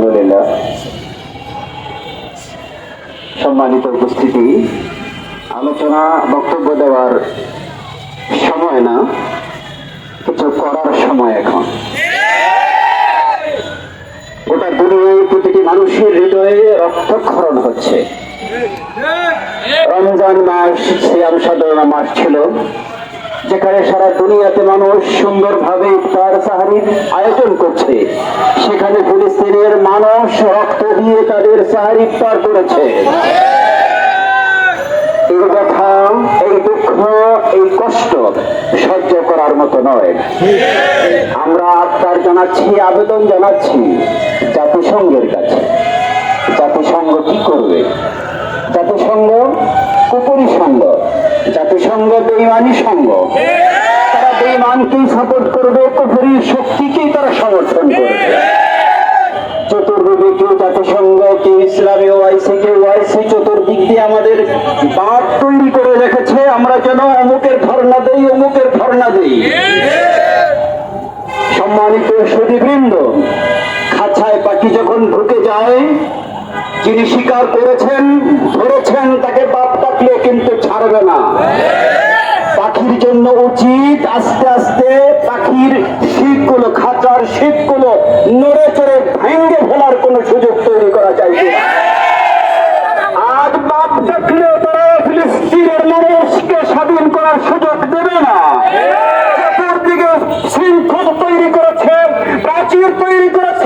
আলহামদুলিল্লাহ। সম্মানিত উপস্থিতি, আলোচনা, বক্তব্য দেওয়ার সময় না, কিছু করার সময় এখন। গোটা দুনিয়ায় প্রতিটি মানুষের হৃদয়ে রক্তক্ষরণ হচ্ছে। রমজান মাস, সিয়াম সাধনা মাস ছিল। যেখানে সারা দুনিয়াতে মানুষ সুন্দরভাবে ইফতার সাহারির আয়োজন করছে। সেখানে ফিলিস্তিনের মানুষ রক্ত দিয়ে তাদের সাহারি ইফতার করেছে। এই কথা, এই দুঃখ, এই কষ্ট সহ্য করার মতো নয়। আমরা আত্মার জানাচ্ছি, আবেদন জানাচ্ছি জাতিসংঘের কাছে। জাতিসংঘ কি করবে? জাতিসংঘ কুপুরি জাতিসংঘ বেইমানি সংঘ। তারা বেইমানকেই সাপোর্ট করবে কুপুরি শক্তিকেই তারা সমর্থন করবে। কেউ জাতিসংঘ কেউ কেউ চতুর্দিক দিয়ে আমাদের বাদ তৈরি করে রেখেছে। আমরা যেন অমুকের ধর্ণা দেই, অমুকের ধর্ণা দেই। সম্মানিত সুদীবৃন্দ পাখি যখন ঢুকে যায়, যিনি স্বীকার করেছেন, ধরেছেন, তাকে বাপ ডাকলেও কিন্তু ছাড়বে না। জন্য উচিত আস্তে আস্তে পাখির শীতগুলো খাঁচার শীতগুলো নড়ে চড়ে ভেঙে ফেলার কোন সুযোগ তৈরি করা যায় আজ বাপ দেখলেও তারা ফিলিস্তিনের মানুষকে স্বাধীন করার সুযোগ দেবে না। হ্যাঁ। চতুর্দিকে শৃঙ্খল তৈরি করেছে প্রাচীর তৈরি করেছে